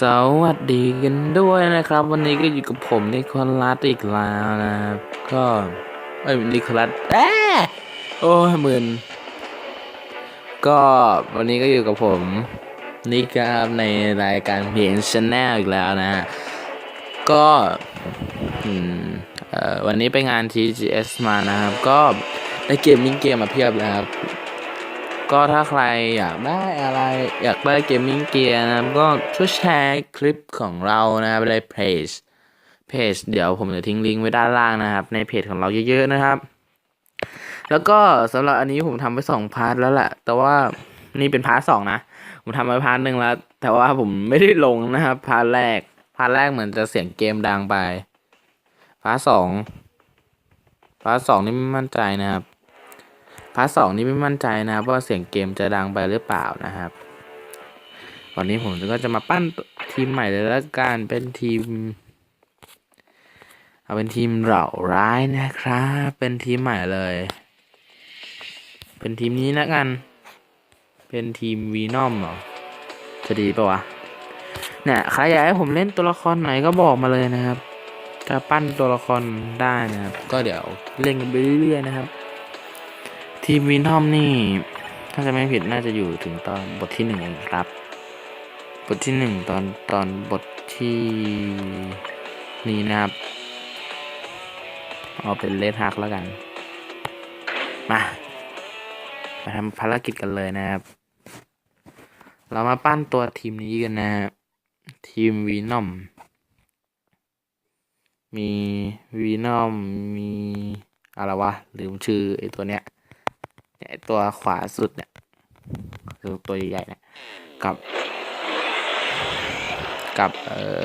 สวัสดีกันด้วยนะครับ วันนี้ก็อยู่กับผมนิโคลัสอีกแล้วนะครับก็เอ้ยนิโคลัสแอโอ้ยหมื่นก็วันนี้ก็อยู่กับผมนิกครับในรายการเพลงชแนลอีกแล้วนะฮะก็วันนี้ไปงาน TGS มานะครับ ก็ได้เกมมิ่งเกมมาเพียบเลยครับ ก็ถ้าใครอยากได้อะไร อยากได้เกมมิ่งเกียร์นะครับ ก็ช่วยแชร์คลิปของเรานะครับในเพจเพจเดี๋ยวผมจะทิ้งลิงก์ไว้ด้านล่างนะครับ ในเพจของเราเยอะ ๆ นะครับ แล้วก็สำหรับอันนี้ผมทำไปสองพาร์ทแล้วแหละแต่ว่านี่เป็นพาร์ทสองนะผมทำไปพาร์ทหนึ่งแล้ว แต่ว่าผมไม่ได้ลงนะครับพาร์ทแรกพาร์ทแรกเหมือนจะเสียงเกมดังไปพาร์ทสองพาร์ทสองนี่ไม่มั่นใจนะครับ พาร์ทสองนี่ไม่มั่นใจนะครับว่าเสียงเกมจะดังไปหรือเปล่านะครับ วันนี้ผมก็จะมาปั้นทีมใหม่เลยล้วกันเป็นทีม เอาเป็นทีมเหล่าร้ายนะครับ เป็นทีมใหม่เลย เป็นทีมนี้นะกัน เป็นทีมวีนอมเหรอจะดีปะวะเนี่ยใครอยากให้ผมเล่นตัวละครไหนก็บอกมาเลยนะครับ ถ้าปั้นตัวละครได้นะครับ ก็เดี๋ยวเล่นกันไปเรื่อยๆนะครับ ทีมวินทอมนี่ ถ้าจะไม่ผิดน่าจะอยู่ถึงตอนบทที่หนึ่งเองครับ บทที่หนึ่งตอนตอนบทที่นี้นะครับ เอาเป็นเลดฮักแล้วกัน มามาทำภารกิจกันเลยนะครับ เรามาปั้นตัวทีมนี้กันนะฮะทีมวีนอม มีวีนอมมีอะไรวะลืมชื่อไอตัวเนี้ย ตัวขวาสุดเนี่ยคือตัวใหญ่ๆเนี่ยกับ กับ เอ่อ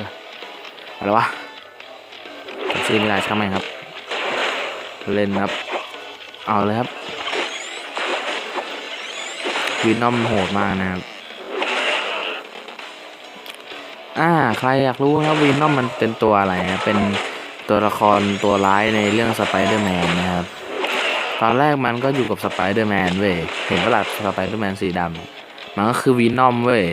อะไรวะจำชื่อไม่ได้ช่างแม่งครับ เล่นครับ เอาเลยครับวีนอมโหดมากนะครับอ่าใครอยากรู้ครับวีนอมมันเป็นตัวอะไรนะเป็นตัวละครตัวร้ายในเรื่องสไปเดอร์แมนนะครับ ตอนแรกมันก็อยู่กับสไปเดอร์แมนเว้ย เห็นปะล่ะสไปเดอร์แมนสีดำ มันก็คือวีนอมเว้ย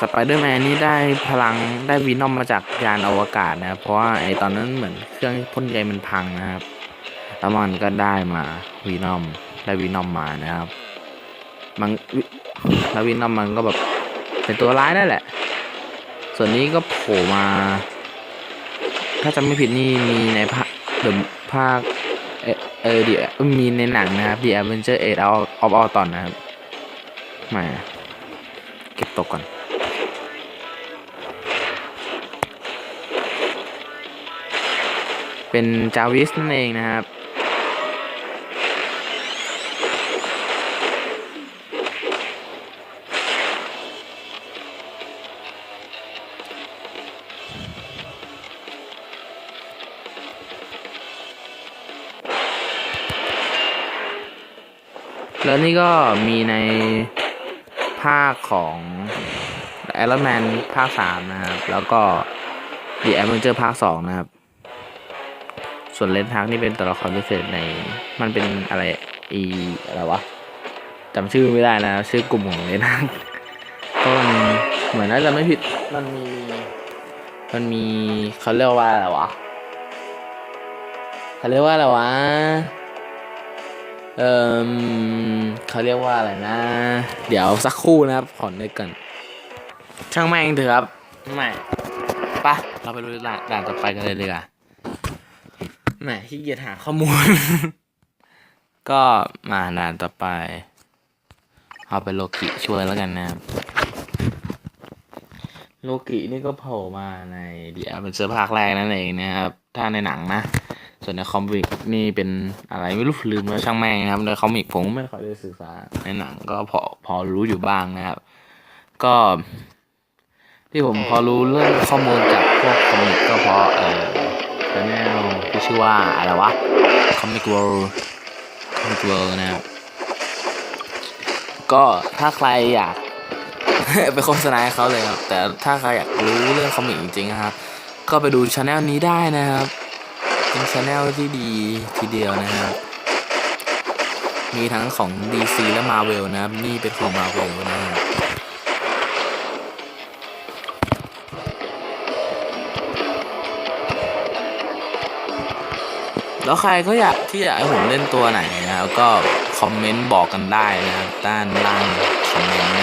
สไปเดอร์แมนนี่ได้พลังได้วีนอมมาจากยานอวกาศนะครับเพราะว่าไอตอนนั้นเหมือนเครื่องพ่นใยมันพังนะครับ แล้วมันก็ได้มาวีนอม ได้วีนอมมานะครับ มันแล้ววีนอมมันก็แบบเป็นตัวร้ายนั่นแหละ ส่วนนี้ก็โผล่มา ถ้าจำไม่ผิดนี่มีในภาคเดอะ ภาคเออเดี๋ยวมีในหนังนะครับ The Adventure Age of of Ultron นะครับ มา เก็บตกก่อน เป็นจาวิสนั่นเองนะครับ แล้วนี่ก็มีในภาคของ Iron Man ภาคสามนะครับ แล้วก็ The Avenger ภาคสองนะครับ ส่วนเลนทักนี่เป็นตัวละครพิเศษใน มันเป็นอะไรอีอะไรวะจำชื่อไม่ได้นะชื่อกลุ่มของเลนทักก็มันเหมือนน่าจะไม่ผิด มันมี มันมีเขาเรียกว่าอะไรวะเขาเรียกว่าอะไรวะ เอ่อเขาเรียกว่าอะไรนะ เดี๋ยวสักครู่นะครับขอนึกกันช่างแม่งเถอะครับไม่ปะเราไปดูด่านด่านต่อไปกันเลยดีกว่าแหมขี้เกียจหาข้อมูล ก็มาด่านต่อไป เอาไปโลกิช่วยแล้วกันนะครับโลกินี่ก็โผล่มาในเดียเป็นเสื้อภาคแรกนั่นเองนะครับ ถ้าในหนังนะ ส่วนในคอมิกนี่เป็นอะไรไม่รู้ลืมแล้วช่างแม่งนะครับในคอมิกผมไม่ค่อยได้ศึกษาในหนังก็พอพอรู้อยู่บ้างนะครับ ก็ ที่ผมพอรู้เรื่องข้อมูลจากพวกคอมิกก็เพราะเอ่อชแนลที่ชื่อว่าอะไรวะคอมิกเวิลด์คอมิกเวิลด์นะครับก็ถ้าใครอยากไปโฆษณาเขาเลยครับ แต่ถ้าใครอยากรู้เรื่องคอมิกจริงๆนะครับ ก็ไปดูช anel นี้ได้นะครับ เป็นชาแนลที่ดีทีเดียวนะครับ มีทั้งของ DC และ Marvel นะครับ นี่เป็นของ Marvel นะครับแล้วใครก็อยากที่อยากให้ผมเล่นตัวไหนนะครับก็คอมเมนต์บอกกันได้นะครับด้านล่างคอมเมนต์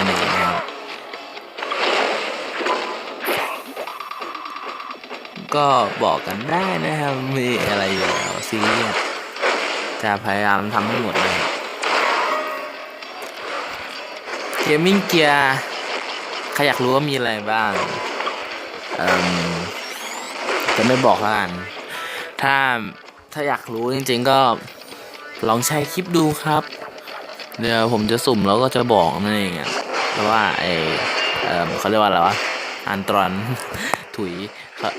ก็บอกกันได้นะครับมีอะไรอยู่แล้วซีเรียสจะพยายามทำให้หมดเลยเกมมิ่งเกียร์ใครอยากรู้ว่ามีอะไรบ้างจะไม่บอกแล้วกัน ถ้าถ้าอยากรู้จริง ๆ ก็ลองใช้คลิปดูครับ เดี๋ยวผมจะสุ่มแล้วก็จะบอกนั่นเองอะเพราะว่าไอเอเขาเรียกว่าอะไรวะอันตรอนถุยเขา